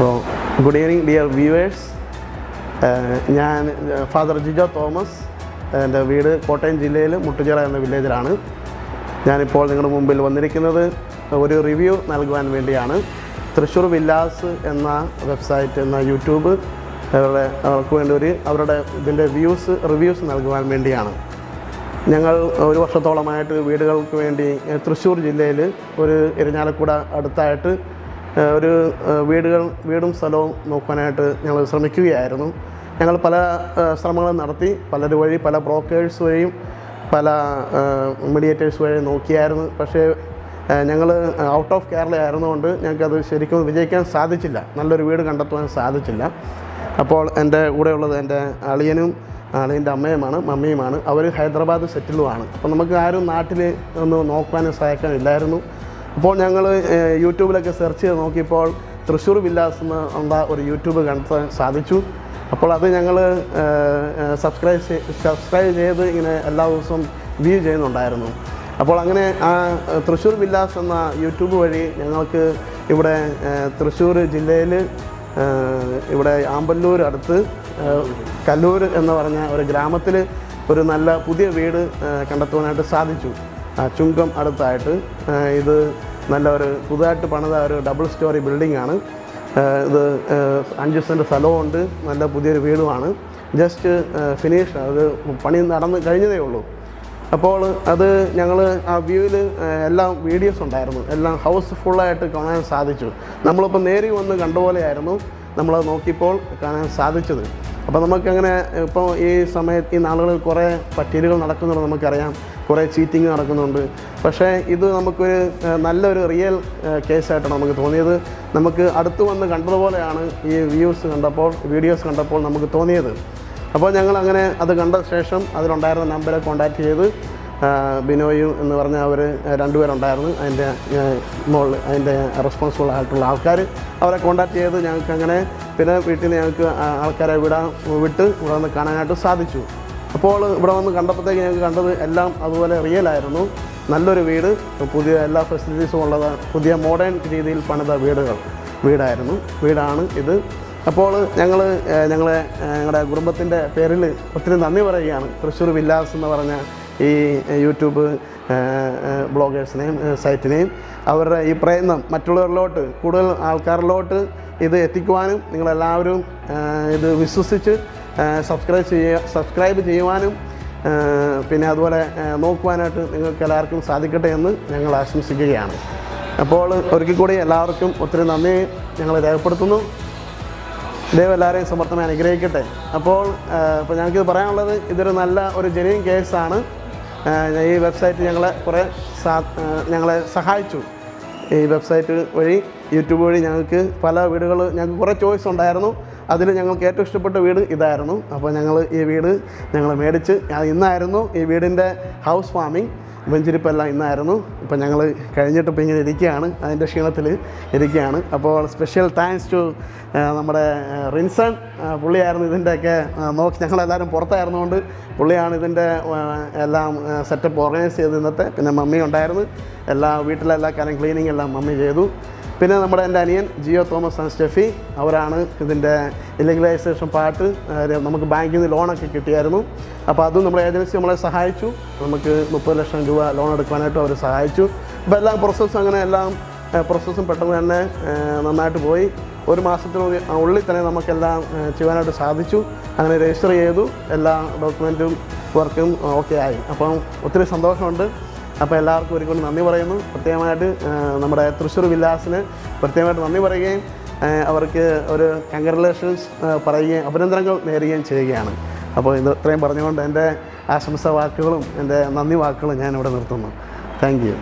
അപ്പോൾ good evening dear viewers. ഞാൻ father Jijo Thomas എന്റെ വീട് കോട്ടയം ജില്ലയിൽ മുട്ടുചിറ എന്ന വില്ലേജിലാണ്. ഞാനിപ്പോൾ നിങ്ങളുടെ മുമ്പിൽ വന്നിരിക്കുന്നത് ഒരു റിവ്യൂ നൽകുവാൻ വേണ്ടിയാണ്. തൃശ്ശൂർ വില്ലാസ് എന്ന വെബ്സൈറ്റ് എന്ന യൂട്യൂബ് അവരുടെ അവർക്ക് വേണ്ടി ഒരു അവരുടെ ഇതിന്റെ വ്യൂസ് റിവ്യൂസ് നൽകുവാൻ വേണ്ടിയാണ്. ഞങ്ങൾ ഒരു വർഷത്തോളമായിട്ട് വീടുകൾക്ക് വേണ്ടി തൃശ്ശൂർ ജില്ലയിൽ ഒരു ഇരിഞ്ഞാലക്കുട അടുത്തായിട്ട് ഒരു വീടുകൾ വീടും സ്ഥലവും നോക്കാനായിട്ട് ഞങ്ങൾ ശ്രമിക്കുകയായിരുന്നു. ഞങ്ങൾ പല ശ്രമങ്ങളും നടത്തി. പലര് വഴി പല ബ്രോക്കേഴ്സ് വഴിയും പല മീഡിയേറ്റേഴ്സ് വഴി നോക്കിയായിരുന്നു. പക്ഷേ ഞങ്ങൾ ഔട്ട് ഓഫ് കേരള ആയിരുന്നുകൊണ്ട് ഞങ്ങൾക്കത് ശരിക്കും വിജയിക്കാൻ സാധിച്ചില്ല. നല്ലൊരു വീട് കണ്ടെത്തുവാൻ സാധിച്ചില്ല. അപ്പോൾ എന്റെ കൂടെയുള്ളത് എന്റെ അളിയനും അളിയന്റെ അമ്മയുമാണ് മമ്മിയുമാണ്. അവർ ഹൈദരാബാദ് സെറ്റിലുമാണ് അപ്പോൾ നമുക്ക് ആരും നാട്ടിൽ ഒന്ന് നോക്കാനും സഹായിക്കാനും ഇല്ലായിരുന്നു. അപ്പോൾ ഞങ്ങൾ യൂട്യൂബിലൊക്കെ സെർച്ച് ചെയ്ത് നോക്കിയപ്പോൾ തൃശ്ശൂർ വില്ലാസ് എന്ന് ഉള്ള ഒരു യൂട്യൂബ് കണ്ടെത്താൻ സാധിച്ചു. അപ്പോൾ അത് ഞങ്ങൾ സബ്സ്ക്രൈബ് സബ്സ്ക്രൈബ് ചെയ്ത് ഇങ്ങനെ എല്ലാ ദിവസവും വ്യൂ ചെയ്യുന്നുണ്ടായിരുന്നു. അപ്പോൾ അങ്ങനെ ആ തൃശ്ശൂർ വില്ലാസ് എന്ന യൂട്യൂബ് വഴി ഞങ്ങൾക്ക് ഇവിടെ തൃശ്ശൂർ ജില്ലയിൽ ഇവിടെ ആമ്പല്ലൂർ അടുത്ത് കല്ലൂർ എന്ന് പറഞ്ഞ ഒരു ഗ്രാമത്തിൽ ഒരു നല്ല പുതിയ വീട് കണ്ടെത്തുവാനായിട്ട് സാധിച്ചു. ചുങ്കം അടുത്തായിട്ട് ഇത് നല്ല ഒരു പുതുതായിട്ട് പണിത ഒരു ഡബിൾ സ്റ്റോറി ബിൽഡിംഗ് ആണ്. ഇത് അഞ്ച് സെന്റ് സ്ഥലവുമുണ്ട് നല്ല പുതിയൊരു വീടുമാണ്. ജസ്റ്റ് ഫിനിഷ് അത് പണി നടന്ന് കഴിഞ്ഞതേ ഉള്ളൂ. അപ്പോൾ അത് ഞങ്ങൾ ആ വ്യൂവിൽ എല്ലാം വീഡിയോസ് ഉണ്ടായിരുന്നു. എല്ലാം ഹൗസ് ഫുള്ളായിട്ട് കാണാൻ സാധിച്ചു. നമ്മളിപ്പോൾ നേരി വന്ന് കണ്ടുപോലെയായിരുന്നു നമ്മളത് നോക്കിയപ്പോൾ കാണാൻ സാധിച്ചത്. അപ്പോൾ നമുക്കങ്ങനെ ഇപ്പോൾ ഈ സമയത്ത് ഈ നാളുകളിൽ കുറേ പറ്റീലുകൾ നടക്കുന്നുണ്ട് നമുക്കറിയാം. കുറേ ചീറ്റിങ് നടക്കുന്നുണ്ട്. പക്ഷേ ഇത് നമുക്കൊരു നല്ലൊരു റിയൽ കേസായിട്ടാണ് നമുക്ക് തോന്നിയത്. നമുക്ക് അടുത്ത് വന്ന് കണ്ടതുപോലെയാണ് ഈ വ്യൂസ് കണ്ടപ്പോൾ വീഡിയോസ് കണ്ടപ്പോൾ നമുക്ക് തോന്നിയത്. അപ്പോൾ ഞങ്ങൾ അങ്ങനെ അത് കണ്ട ശേഷം അതിലുണ്ടായിരുന്ന നമ്പറെ കോൺടാക്റ്റ് ചെയ്ത് ബിനോയു ബിനോയും എന്ന് പറഞ്ഞ അവർ രണ്ടുപേരുണ്ടായിരുന്നു. അതിന്റെ മോൾ അതിന്റെ റെസ്പോൺസിബിൾ ആയിട്ടുള്ള ആൾക്കാർ അവരെ കോൺടാക്റ്റ് ചെയ്ത് ഞങ്ങൾക്ക് അങ്ങനെ പിന്നെ വീട്ടിൽ ഞങ്ങൾക്ക് ആൾക്കാരെ വിടാൻ വിട്ട് ഇവിടെ വന്ന് കാണാനായിട്ട് സാധിച്ചു. അപ്പോൾ ഇവിടെ വന്ന് കണ്ടപ്പോഴത്തേക്ക് ഞങ്ങൾക്ക് കണ്ടത് എല്ലാം അതുപോലെ റിയൽ ആയിരുന്നു. നല്ലൊരു വീട് പുതിയ എല്ലാ ഫെസിലിറ്റീസും ഉള്ളത് പുതിയ മോഡേൺ രീതിയിൽ പണിത വീടുകൾ വീടായിരുന്നു. വീടാണ് ഇത്. അപ്പോൾ ഞങ്ങൾ ഞങ്ങളെ ഞങ്ങളുടെ കുടുംബത്തിന്റെ പേരിൽ ഒത്തിരി നന്ദി പറയുകയാണ്. തൃശ്ശൂർ വില്ലാസ് എന്ന് പറഞ്ഞ ഈ യൂട്യൂബ് ബ്ലോഗേഴ്സിനെയും സൈറ്റിനെയും അവരുടെ ഈ പ്രയത്നം മറ്റുള്ളവരിലോട്ട് കൂടുതൽ ആൾക്കാരിലോട്ട് ഇത് എത്തിക്കുവാനും നിങ്ങളെല്ലാവരും ഇത് വിശ്വസിച്ച് സബ്സ്ക്രൈബ് ചെയ്യുക സബ്സ്ക്രൈബ് ചെയ്യുവാനും പിന്നെ അതുപോലെ നോക്കുവാനായിട്ട് നിങ്ങൾക്ക് എല്ലാവർക്കും സാധിക്കട്ടെ എന്ന് ഞങ്ങൾ ആശംസിക്കുകയാണ്. അപ്പോൾ ഒരിക്കൽ കൂടി എല്ലാവർക്കും ഒത്തിരി നന്ദി ഞങ്ങൾ രേഖപ്പെടുത്തുന്നു. ദൈവം എല്ലാവരെയും സമർത്ഥമായി അനുഗ്രഹിക്കട്ടെ. അപ്പോൾ ഇപ്പോൾ ഞങ്ങൾക്കിത് പറയാനുള്ളത് ഇതൊരു നല്ല ഒരു ജനീൻ കേസാണ് ഈ വെബ്സൈറ്റ് ഞങ്ങളെ കുറേ ഞങ്ങളെ സഹായിച്ചു. ഈ വെബ്സൈറ്റ് വഴി യൂട്യൂബ് വഴി ഞങ്ങൾക്ക് പല വീടുകൾ ഞങ്ങൾക്ക് കുറേ ചോയ്സ് ഉണ്ടായിരുന്നു. അതിൽ ഞങ്ങൾക്ക് ഏറ്റവും ഇഷ്ടപ്പെട്ട വീട് ഇതായിരുന്നു. അപ്പോൾ ഞങ്ങൾ ഈ വീട് ഞങ്ങൾ മേടിച്ച് ഇന്നായിരുന്നു ഈ വീടിന്റെ ഹൗസ് വാമിങ് വെഞ്ചിരിപ്പെല്ലാം ഇന്നായിരുന്നു. ഇപ്പം ഞങ്ങൾ കഴിഞ്ഞിട്ട് ഇപ്പോൾ ഇങ്ങനെ ഇരിക്കുകയാണ് അതിന്റെ ക്ഷീണത്തിൽ ഇരിക്കുകയാണ്. അപ്പോൾ സ്പെഷ്യൽ താങ്ക്സ് ടു നമ്മുടെ റിൻസൺ പുള്ളിയായിരുന്നു ഇതിന്റെയൊക്കെ നോക്കി ഞങ്ങളെല്ലാവരും പുറത്തായിരുന്നുകൊണ്ട് പുള്ളിയാണ് ഇതിന്റെ എല്ലാം സെറ്റപ്പ് ഓർഗനൈസ് ചെയ്ത് ഇന്നത്തെ. പിന്നെ മമ്മി ഉണ്ടായിരുന്നു. എല്ലാ വീട്ടിലെല്ലാ കാര്യം ക്ലീനിങ് എല്ലാം മമ്മി ചെയ്തു. പിന്നെ നമ്മുടെ എന്റെ അനിയൻ ജിയോ തോമസ് ആൻഡ് സ്റ്റെഫി അവരാണ് ഇതിന്റെ ഇല്ലീഗലൈസേഷൻ പാർട്ട് നമുക്ക് ബാങ്കിൽ നിന്ന് ലോണൊക്കെ കിട്ടിയായിരുന്നു. അപ്പോൾ അതും നമ്മുടെ ഏജൻസി നമ്മളെ സഹായിച്ചു. നമുക്ക് മുപ്പത് ലക്ഷം രൂപ ലോൺ എടുക്കാനായിട്ട് അവർ സഹായിച്ചു. അപ്പോൾ എല്ലാം പ്രോസസ്സും അങ്ങനെ എല്ലാം പ്രോസസ്സും പെട്ടെന്ന് തന്നെ നന്നായിട്ട് പോയി. ഒരു മാസത്തിനുള്ളിൽ ഉള്ളിൽ തന്നെ നമുക്കെല്ലാം ചെയ്യാനായിട്ട് സാധിച്ചു. അങ്ങനെ രജിസ്റ്റർ ചെയ്തു. എല്ലാ ഡോക്യുമെന്റും വർക്കും ഓക്കെ ആയി. അപ്പം ഒത്തിരി സന്തോഷമുണ്ട്. അപ്പോൾ എല്ലാവർക്കും ഒരിക്കലും നന്ദി പറയുന്നു. പ്രത്യേകമായിട്ട് നമ്മുടെ തൃശ്ശൂർ വില്ലാസിന് പ്രത്യേകമായിട്ട് നന്ദി പറയുകയും അവർക്ക് ഒരു കൺഗ്രലേഷൻസ് പറയുകയും അഭിനന്ദനങ്ങൾ നേരുകയും ചെയ്യുകയാണ്. അപ്പോൾ ഇത് ഇത്രയും പറഞ്ഞുകൊണ്ട് എന്റെ ആശംസ വാക്കുകളും എന്റെ നന്ദി വാക്കുകളും ഞാൻ ഇവിടെ നിർത്തുന്നു. താങ്ക് യു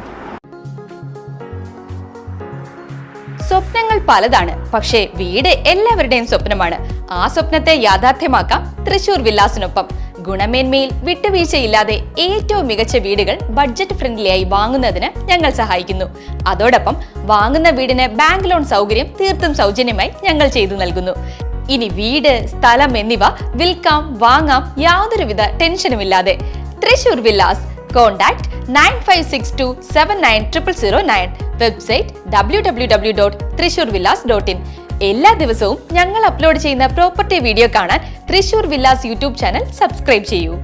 സ്വപ്നങ്ങൾ പലതാണ് പക്ഷേ വീട് എല്ലാവരുടെയും സ്വപ്നമാണ്. ആ സ്വപ്നത്തെ യാഥാർത്ഥ്യമാക്കാം തൃശൂർ വില്ലാസിനൊപ്പം ഗുണമേന്മയിൽ വിട്ടുവീഴ്ചയില്ലാതെ ഏറ്റവും മികച്ച വീടുകൾ ബഡ്ജറ്റ് ഫ്രണ്ട്ലിയായി വാങ്ങുന്നതിന് ഞങ്ങൾ സഹായിക്കുന്നു. അതോടൊപ്പം വാങ്ങുന്ന വീടിന് ബാങ്ക് ലോൺ സൗകര്യം തീർത്തും സൗജന്യമായി ഞങ്ങൾ ചെയ്തു നൽകുന്നു. ഇനി വീട് സ്ഥലം എന്നിവ വിൽക്കാം വാങ്ങാം യാതൊരുവിധ ടെൻഷനുമില്ലാതെ. Thrissur villas contact nine five six two seven nine triple zero nine website W W W dot Thrissur villas dot in എല്ലാ ദിവസവും ഞങ്ങൾ അപ്ലോഡ് ചെയ്യുന്ന പ്രോപ്പർട്ടി വീഡിയോ കാണാൻ Thrissur villas YouTube channel subscribe ചെയ്യൂ.